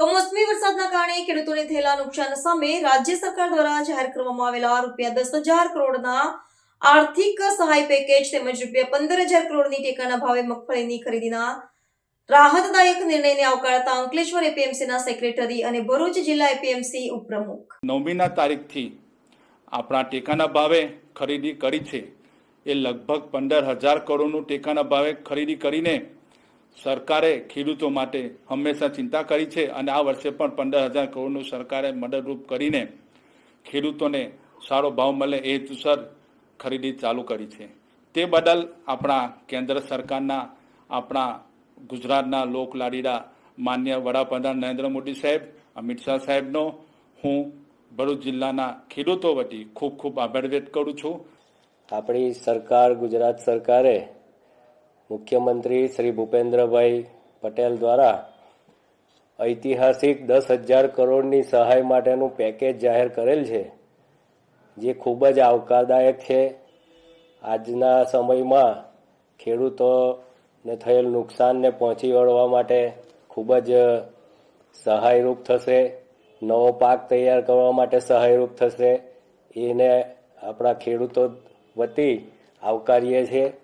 કમોસમી વરસાદના કારણે ખેડૂતોને થયેલા નુકસાન સામે રાજ્ય સરકાર દ્વારા જાહેર કરવામાં આવેલા રૂપિયા દસ હજાર કરોડના આર્થિક સહાય પેકેજ તેમજ રૂપિયા પંદર હજાર કરોડની ટેકાના ભાવે મગફળીની ખરીદીના રાહતદાયક નિર્ણયને આવકારતા અંકલેશ્વર એપીએમસીના સેક્રેટરી અને ભરૂચ જિલ્લા એપીએમસી ઉપપ્રમુખ. નવમીના તારીખથી આપણા ટેકાના ભાવે ખરીદી કરી છે. એ લગભગ પંદર હજાર કરોડનું ટેકાના ભાવે ખરીદી કરીને સરકારે ખેડૂતો માટે હંમેશા ચિંતા કરી છે અને આ વર્ષે પણ પંદર હજાર કરોડનું સરકારે મદદરૂપ કરીને ખેડૂતોને સારો ભાવ મળે એ હેતુસર ખરીદી ચાલુ કરી છે. તે બદલ આપણા કેન્દ્ર સરકારના, આપણા ગુજરાતના લોકલાડીલા માન્ય વડાપ્રધાન નરેન્દ્ર મોદી સાહેબ, અમિત શાહ સાહેબનો હું ભરૂચ જિલ્લાના ખેડૂતો વતી ખૂબ ખૂબ આભાર વ્યક્ત કરું છું. આપણી સરકાર, ગુજરાત સરકારે મુખ્યમંત્રી શ્રી ભૂપેન્દ્રભાઈ પટેલ દ્વારા ઐતિહાસિક દસ હજાર કરોડની સહાય માટેનું પેકેજ જાહેર કરેલ છે, જે ખૂબ જ આવકારદાયક છે. આજના સમયમાં ખેડૂતોને થયેલ નુકસાનને પહોંચી વળવા માટે ખૂબ જ સહાયરૂપ થશે, નવો પાક તૈયાર કરવા માટે સહાયરૂપ થશે. એને આપણા ખેડૂતો વતી આવકારીએ છીએ.